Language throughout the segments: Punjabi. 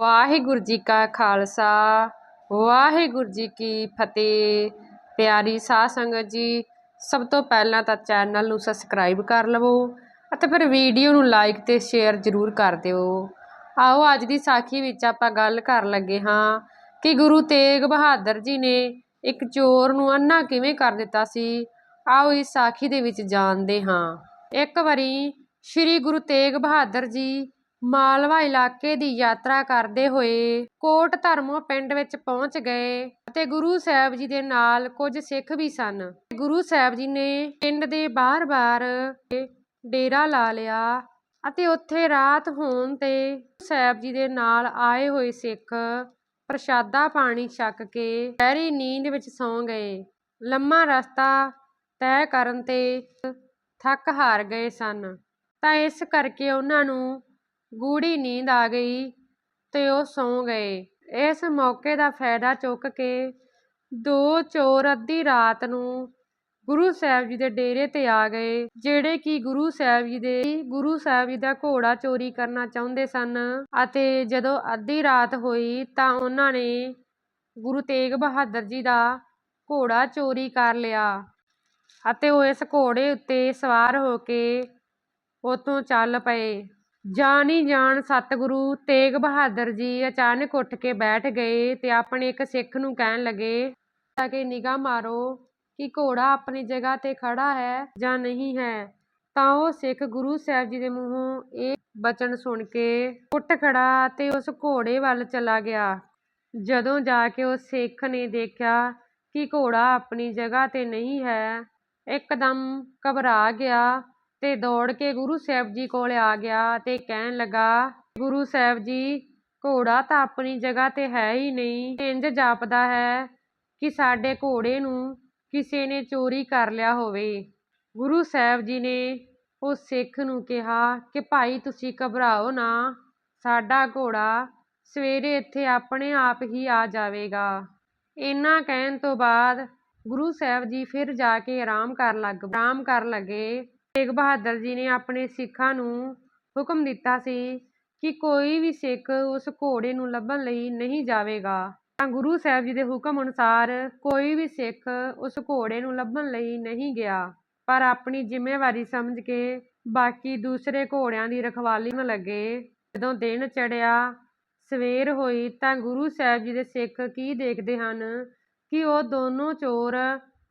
ਵਾਹਿਗੁਰੂ ਜੀ ਕਾ ਖਾਲਸਾ, ਵਾਹਿਗੁਰੂ ਜੀ ਕੀ ਫਤਿਹ। ਪਿਆਰੀ ਸਾਧ ਸੰਗਤ ਜੀ, ਸਭ ਤੋਂ ਪਹਿਲਾਂ ਤਾਂ ਚੈਨਲ ਨੂੰ ਸਬਸਕ੍ਰਾਈਬ ਕਰ ਲਵੋ ਅਤੇ ਫਿਰ ਵੀਡੀਓ ਨੂੰ ਲਾਈਕ ਤੇ ਸ਼ੇਅਰ ਜ਼ਰੂਰ ਕਰ ਦਿਓ। ਆਓ, ਅੱਜ ਦੀ ਸਾਖੀ ਵਿੱਚ ਆਪਾਂ ਗੱਲ ਕਰਨ ਲੱਗੇ ਹਾਂ ਕਿ ਗੁਰੂ ਤੇਗ ਬਹਾਦਰ ਜੀ ਨੇ ਇੱਕ ਚੋਰ ਨੂੰ ਅੰਨਾ ਕਿਵੇਂ ਕਰ ਦਿੱਤਾ ਸੀ। ਆਓ, ਇਸ ਸਾਖੀ ਦੇ ਵਿੱਚ ਜਾਣਦੇ ਹਾਂ। ਇੱਕ ਵਾਰੀ ਸ੍ਰੀ ਗੁਰੂ ਤੇਗ ਬਹਾਦਰ ਜੀ ਮਾਲਵਾ ਇਲਾਕੇ ਦੀ ਯਾਤਰਾ ਕਰਦੇ ਹੋਏ ਕੋਟ ਧਰਮੋ ਪਿੰਡ ਵਿੱਚ ਪਹੁੰਚ ਗਏ ਅਤੇ ਗੁਰੂ ਸਾਹਿਬ ਜੀ ਦੇ ਨਾਲ ਕੁਝ ਸਿੱਖ ਵੀ ਸਨ। ਗੁਰੂ ਸਾਹਿਬ ਜੀ ਨੇ ਪਿੰਡ ਦੇ ਬਾਹਰ-ਬਾਹਰ ਡੇਰਾ ਲਾ ਲਿਆ ਅਤੇ ਉੱਥੇ ਰਾਤ ਹੋਣ ਤੇ ਸਾਹਿਬ ਜੀ ਦੇ ਨਾਲ ਆਏ ਹੋਏ ਸਿੱਖ ਪ੍ਰਸ਼ਾਦਾ ਪਾਣੀ ਛਕ ਕੇ ਗਹਿਰੀ ਨੀਂਦ ਵਿੱਚ ਸੌਂ ਗਏ। ਲੰਮਾ ਰਸਤਾ ਤੈਅ ਕਰਨ ਤੇ ਥੱਕ ਹਾਰ ਗਏ ਸਨ। ਤਾਂ ਇਸ ਕਰਕੇ ਉਹਨਾਂ ਨੂੰ ਗੂੜੀ ਨੀਂਦ ਆ ਗਈ ਅਤੇ ਉਹ ਸੌਂ ਗਏ। ਇਸ ਮੌਕੇ ਦਾ ਫਾਇਦਾ ਚੁੱਕ ਕੇ ਦੋ ਚੋਰ ਅੱਧੀ ਰਾਤ ਨੂੰ ਗੁਰੂ ਸਾਹਿਬ ਜੀ ਦੇ ਡੇਰੇ ਤੇ ਆ ਗਏ, ਜਿਹੜੇ ਕਿ ਗੁਰੂ ਸਾਹਿਬ ਜੀ ਦੇ, ਗੁਰੂ ਸਾਹਿਬ ਜੀ ਦਾ ਘੋੜਾ ਚੋਰੀ ਕਰਨਾ ਚਾਹੁੰਦੇ ਸਨ ਅਤੇ ਜਦੋਂ ਅੱਧੀ ਰਾਤ ਹੋਈ ਤਾਂ ਉਹਨਾਂ ਨੇ ਗੁਰੂ ਤੇਗ ਬਹਾਦਰ ਜੀ ਦਾ ਘੋੜਾ ਚੋਰੀ ਕਰ ਲਿਆ ਅਤੇ ਉਹ ਇਸ ਘੋੜੇ ਉੱਤੇ ਸਵਾਰ ਹੋ ਕੇ ਉੱਥੋਂ ਚੱਲ ਪਏ। ਜਾਣੀ ਜਾਣ ਸਤਿਗੁਰੂ, ਤੇਗ ਬਹਾਦਰ ਜੀ ਅਚਾਨਕ ਉੱਠ ਕੇ ਬੈਠ ਗਏ ਤੇ ਆਪਣੇ ਇੱਕ ਸਿੱਖ ਨੂੰ ਕਹਿਣ ਲੱਗੇ ਤਾਂ ਕਿ ਨਿਗਾਹ ਮਾਰੋ ਕਿ ਘੋੜਾ ਆਪਣੀ ਜਗ੍ਹਾ ਤੇ ਖੜਾ ਹੈ ਜਾਂ ਨਹੀਂ ਹੈ। ਤਾਂ ਉਹ ਸਿੱਖ ਗੁਰੂ ਸਾਹਿਬ ਜੀ ਦੇ ਮੂੰਹੋਂ ਇਹ ਬਚਨ ਸੁਣ ਕੇ ਉੱਠ ਖੜਾ ਤੇ ਉਸ ਘੋੜੇ ਵੱਲ ਚਲਾ ਗਿਆ। ਜਦੋਂ ਜਾ ਕੇ ਉਸ ਸਿੱਖ ਨੇ ਦੇਖਿਆ ਕਿ ਘੋੜਾ ਆਪਣੀ ਜਗ੍ਹਾ ਤੇ ਨਹੀਂ ਹੈ, ਇੱਕਦਮ ਘਬਰਾ ਗਿਆ ਤੇ ਦੌੜ ਕੇ ਗੁਰੂ ਸਾਹਿਬ ਜੀ ਕੋਲ ਆ ਗਿਆ ਤੇ ਕਹਿਣ ਲੱਗਾ, ਗੁਰੂ ਸਾਹਿਬ ਜੀ, ਘੋੜਾ ਤਾਂ ਆਪਣੀ ਜਗ੍ਹਾ ਤੇ ਹੈ ਹੀ ਨਹੀਂ। ਇੰਜ ਜਾਪਦਾ ਹੈ ਕਿ ਸਾਡੇ ਘੋੜੇ ਨੂੰ ਕਿਸੇ ਨੇ ਚੋਰੀ ਕਰ ਲਿਆ ਹੋਵੇ। ਗੁਰੂ ਸਾਹਿਬ ਜੀ ਨੇ ਉਸ ਸਿੱਖ ਨੂੰ ਕਿਹਾ ਕਿ, ਭਾਈ, ਤੁਸੀਂ ਘਬਰਾਓ ਨਾ। ਸਾਡਾ ਘੋੜਾ ਸਵੇਰੇ ਇੱਥੇ ਆਪਣੇ ਆਪ ਹੀ ਆ ਜਾਵੇਗਾ। ਇੰਨਾ ਕਹਿਣ ਤੋਂ ਬਾਅਦ ਗੁਰੂ ਸਾਹਿਬ ਜੀ ਫਿਰ ਜਾ ਕੇ ਆਰਾਮ ਕਰਨ ਲੱਗ, ਆਰਾਮ ਕਰਨ ਲੱਗੇ। ਤੇਗ ਬਹਾਦਰ ਜੀ ਨੇ ਆਪਣੇ ਸਿੱਖਾਂ ਨੂੰ ਹੁਕਮ ਦਿੱਤਾ ਸੀ ਕਿ ਕੋਈ ਵੀ ਸਿੱਖ ਉਸ ਘੋੜੇ ਨੂੰ ਲੱਭਣ ਲਈ ਨਹੀਂ ਜਾਵੇਗਾ। ਤਾਂ ਗੁਰੂ ਸਾਹਿਬ ਜੀ ਦੇ ਹੁਕਮ ਅਨੁਸਾਰ ਕੋਈ ਵੀ ਸਿੱਖ ਉਸ ਘੋੜੇ ਨੂੰ ਲੱਭਣ ਲਈ ਨਹੀਂ ਗਿਆ, ਪਰ ਆਪਣੀ ਜ਼ਿੰਮੇਵਾਰੀ ਸਮਝ ਕੇ ਬਾਕੀ ਦੂਸਰੇ ਘੋੜਿਆਂ ਦੀ ਰਖਵਾਲੀ ਕਰਨ ਲੱਗੇ। ਜਦੋਂ ਦਿਨ ਚੜਿਆ ਸਵੇਰ ਹੋਈ, ਤਾਂ ਗੁਰੂ ਸਾਹਿਬ ਜੀ ਦੇ ਸਿੱਖ ਕੀ ਦੇਖਦੇ ਹਨ ਕਿ ਉਹ ਦੋਨੋਂ ਚੋਰ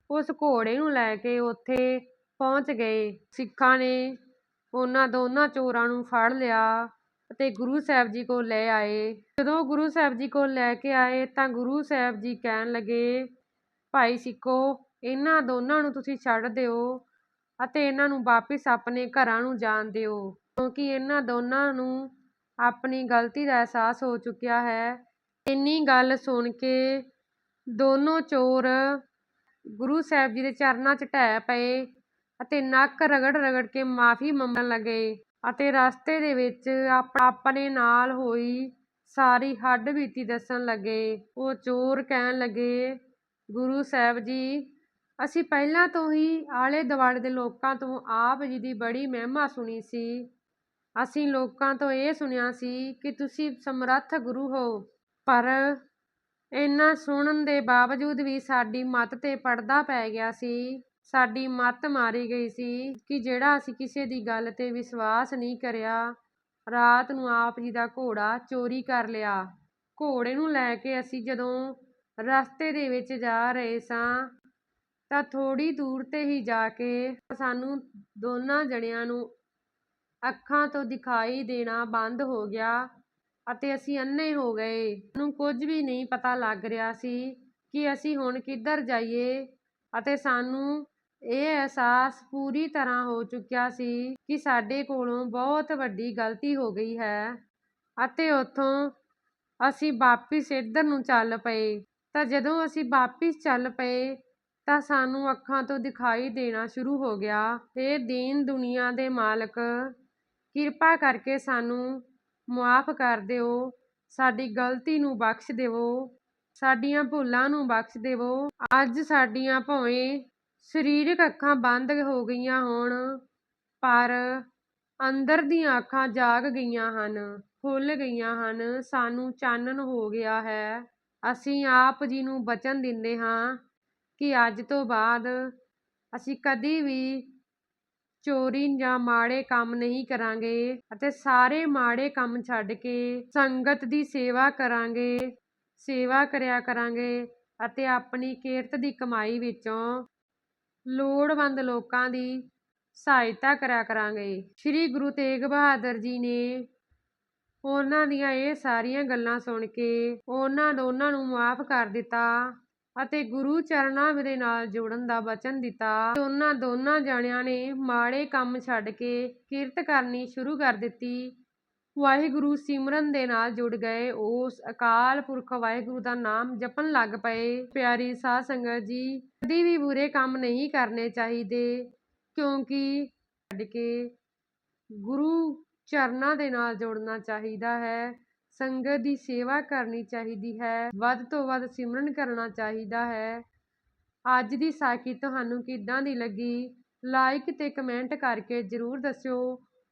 ਉਸ ਘੋੜੇ ਨੂੰ ਲੈ ਕੇ ਉੱਥੇ ਪਹੁੰਚ ਗਏ। ਸਿੱਖਾਂ ਨੇ ਉਹਨਾਂ ਦੋਨਾਂ ਚੋਰਾਂ ਨੂੰ ਫੜ ਲਿਆ ਅਤੇ ਗੁਰੂ ਸਾਹਿਬ ਜੀ ਕੋਲ ਲੈ ਆਏ। ਜਦੋਂ ਗੁਰੂ ਸਾਹਿਬ ਜੀ ਕੋਲ ਲੈ ਕੇ ਆਏ ਤਾਂ ਗੁਰੂ ਸਾਹਿਬ ਜੀ ਕਹਿਣ ਲੱਗੇ, ਭਾਈ ਸਿੱਖੋ, ਇਹਨਾਂ ਦੋਨਾਂ ਨੂੰ ਤੁਸੀਂ ਛੱਡ ਦਿਓ ਅਤੇ ਇਹਨਾਂ ਨੂੰ ਵਾਪਿਸ ਆਪਣੇ ਘਰਾਂ ਨੂੰ ਜਾਣ ਦਿਓ, ਕਿਉਂਕਿ ਇਹਨਾਂ ਦੋਨਾਂ ਨੂੰ ਆਪਣੀ ਗਲਤੀ ਦਾ ਅਹਿਸਾਸ ਹੋ ਚੁੱਕਿਆ ਹੈ। ਇੰਨੀ ਗੱਲ ਸੁਣ ਕੇ ਦੋਨੋਂ ਚੋਰ ਗੁਰੂ ਸਾਹਿਬ ਜੀ ਦੇ ਚਰਨਾਂ 'ਚ ਢਹਿ ਪਏ। ਅਤੇ ਨੱਕ ਰਗੜ ਰਗੜ ਕੇ ਮਾਫੀ ਮੰਗਣ ਲੱਗੇ ਅਤੇ ਰਸਤੇ ਦੇ ਵਿੱਚ ਆਪਣੇ ਨਾਲ ਹੋਈ ਸਾਰੀ ਹੱਡ ਬੀਤੀ ਦੱਸਣ ਲੱਗੇ। ਉਹ ਚੋਰ ਕਹਿਣ ਲੱਗੇ, ਗੁਰੂ ਸਾਹਿਬ ਜੀ, ਅਸੀਂ ਪਹਿਲਾਂ ਤੋਂ ਹੀ ਆਲੇ ਦੁਆਲੇ ਦੇ ਲੋਕਾਂ ਤੋਂ ਆਪ ਜੀ ਦੀ ਬੜੀ ਮਹਿਮਾ ਸੁਣੀ ਸੀ। ਅਸੀਂ ਲੋਕਾਂ ਤੋਂ ਇਹ ਸੁਣਿਆ ਸੀ ਕਿ ਤੁਸੀਂ ਸਮਰੱਥ ਗੁਰੂ ਹੋ, ਪਰ ਇੰਨਾ ਸੁਣਨ ਦੇ ਬਾਵਜੂਦ ਵੀ ਸਾਡੀ ਮੱਤ ਤੇ ਪਰਦਾ ਪੈ ਗਿਆ ਸੀ। ਸਾਡੀ ਮੱਤ ਮਾਰੀ ਗਈ ਸੀ ਕਿ ਜਿਹੜਾ ਅਸੀਂ ਕਿਸੇ ਦੀ ਗੱਲ ਤੇ ਵਿਸ਼ਵਾਸ ਨਹੀਂ ਕਰਿਆ, ਰਾਤ ਨੂੰ ਆਪ ਜੀ ਦਾ ਘੋੜਾ ਚੋਰੀ ਕਰ ਲਿਆ। ਘੋੜੇ ਨੂੰ ਲੈ ਕੇ ਅਸੀਂ ਜਦੋਂ ਰਸਤੇ ਦੇ ਵਿੱਚ ਜਾ ਰਹੇ ਸਾਂ, ਤਾਂ ਥੋੜ੍ਹੀ ਦੂਰ ਤੇ ਹੀ ਜਾ ਕੇ ਸਾਨੂੰ ਦੋਨਾਂ ਜਣਿਆਂ ਨੂੰ ਅੱਖਾਂ ਤੋਂ ਦਿਖਾਈ ਦੇਣਾ ਬੰਦ ਹੋ ਗਿਆ ਅਤੇ ਅਸੀਂ ਅੰਨੇ ਹੋ ਗਏ। ਸਾਨੂੰ ਕੁਝ ਵੀ ਨਹੀਂ ਪਤਾ ਲੱਗ ਰਿਹਾ ਸੀ ਕਿ ਅਸੀਂ ਹੁਣ ਕਿੱਧਰ ਜਾਈਏ ਅਤੇ ਸਾਨੂੰ ਇਹ ਅਹਿਸਾਸ ਪੂਰੀ ਤਰ੍ਹਾਂ ਹੋ ਚੁੱਕਿਆ ਸੀ ਕਿ ਸਾਡੇ ਕੋਲੋਂ ਬਹੁਤ ਵੱਡੀ ਗਲਤੀ ਹੋ ਗਈ ਹੈ ਅਤੇ ਉੱਥੋਂ ਅਸੀਂ ਵਾਪਿਸ ਇੱਧਰ ਨੂੰ ਚੱਲ ਪਏ। ਤਾਂ ਜਦੋਂ ਅਸੀਂ ਵਾਪਿਸ ਚੱਲ ਪਏ, ਤਾਂ ਸਾਨੂੰ ਅੱਖਾਂ ਤੋਂ ਦਿਖਾਈ ਦੇਣਾ ਸ਼ੁਰੂ ਹੋ ਗਿਆ। ਇਹ ਦੀਨ ਦੁਨੀਆ ਦੇ ਮਾਲਕ, ਕਿਰਪਾ ਕਰਕੇ ਸਾਨੂੰ ਮੁਆਫ ਕਰ ਦਿਓ। ਸਾਡੀ ਗਲਤੀ ਨੂੰ ਬਖਸ਼ ਦੇਵੋ। ਸਾਡੀਆਂ ਭੁੱਲਾਂ ਨੂੰ ਬਖਸ਼ ਦੇਵੋ। ਅੱਜ ਸਾਡੀਆਂ ਭਾਵੇਂ ਸਰੀਰਕ ਅੱਖਾਂ ਬੰਦ ਹੋ ਗਈਆਂ ਹੋਣ, ਪਰ ਅੰਦਰ ਦੀਆਂ ਅੱਖਾਂ ਜਾਗ ਗਈਆਂ ਹਨ, ਖੁੱਲ੍ਹ ਗਈਆਂ ਹਨ। ਸਾਨੂੰ ਚਾਨਣ ਹੋ ਗਿਆ ਹੈ। ਅਸੀਂ ਆਪ ਜੀ ਨੂੰ ਬਚਨ ਦਿੰਦੇ ਹਾਂ ਕਿ ਅੱਜ ਤੋਂ ਬਾਅਦ ਅਸੀਂ ਕਦੀ ਵੀ ਚੋਰੀ ਜਾਂ ਮਾੜੇ ਕੰਮ ਨਹੀਂ ਕਰਾਂਗੇ ਅਤੇ ਸਾਰੇ ਮਾੜੇ ਕੰਮ ਛੱਡ ਕੇ ਸੰਗਤ ਦੀ ਸੇਵਾ ਕਰਾਂਗੇ, ਸੇਵਾ ਕਰਿਆ ਕਰਾਂਗੇ ਅਤੇ ਆਪਣੀ ਕਿਰਤ ਦੀ ਕਮਾਈ ਵਿੱਚੋਂ ਲੋੜਵੰਦ ਲੋਕਾਂ ਦੀ ਸਹਾਇਤਾ ਕਰਿਆ ਕਰਾਂਗੇ। ਸ੍ਰੀ ਗੁਰੂ ਤੇਗ ਬਹਾਦਰ ਜੀ ਨੇ ਉਹਨਾਂ ਦੀਆਂ ਇਹ ਸਾਰੀਆਂ ਗੱਲਾਂ ਸੁਣ ਕੇ ਉਹਨਾਂ ਦੋਨਾਂ ਨੂੰ ਮਾਫ ਕਰ ਦਿੱਤਾ ਅਤੇ ਗੁਰੂ ਚਰਨਾਂ ਦੇ ਨਾਲ ਜੁੜਨ ਦਾ ਵਚਨ ਦਿੱਤਾ। ਉਹਨਾਂ ਦੋਨਾਂ ਜਣਿਆਂ ਨੇ ਮਾੜੇ ਕੰਮ ਛੱਡ ਕੇ ਕਿਰਤ ਕਰਨੀ ਸ਼ੁਰੂ ਕਰ ਦਿੱਤੀ। ਵਾਹਿਗੁਰੂ ਸਿਮਰਨ ਦੇ ਨਾਲ ਜੁੜ ਗਏ। ਉਸ ਅਕਾਲ ਪੁਰਖ ਵਾਹਿਗੁਰੂ ਦਾ ਨਾਮ ਜਪਣ ਲੱਗ ਪਏ। ਪਿਆਰੀ ਸਾਧ ਸੰਗਤ ਜੀ, ਕਦੀ ਵੀ ਬੁਰੇ ਕੰਮ ਨਹੀਂ ਕਰਨੇ ਚਾਹੀਦੇ, ਕਿਉਂਕਿ ਛੱਡ ਕੇ ਗੁਰੂ ਚਰਨਾਂ ਦੇ ਨਾਲ ਜੁੜਨਾ ਚਾਹੀਦਾ ਹੈ। ਸੰਗਤ ਦੀ ਸੇਵਾ ਕਰਨੀ ਚਾਹੀਦੀ ਹੈ। ਵੱਧ ਤੋਂ ਵੱਧ ਸਿਮਰਨ ਕਰਨਾ ਚਾਹੀਦਾ ਹੈ। ਅੱਜ ਦੀ ਸਾਖੀ ਤੁਹਾਨੂੰ ਕਿੱਦਾਂ ਦੀ ਲੱਗੀ? ਲਾਈਕ ਤੇ ਕਮੈਂਟ ਕਰਕੇ ਜ਼ਰੂਰ ਦੱਸਿਓ।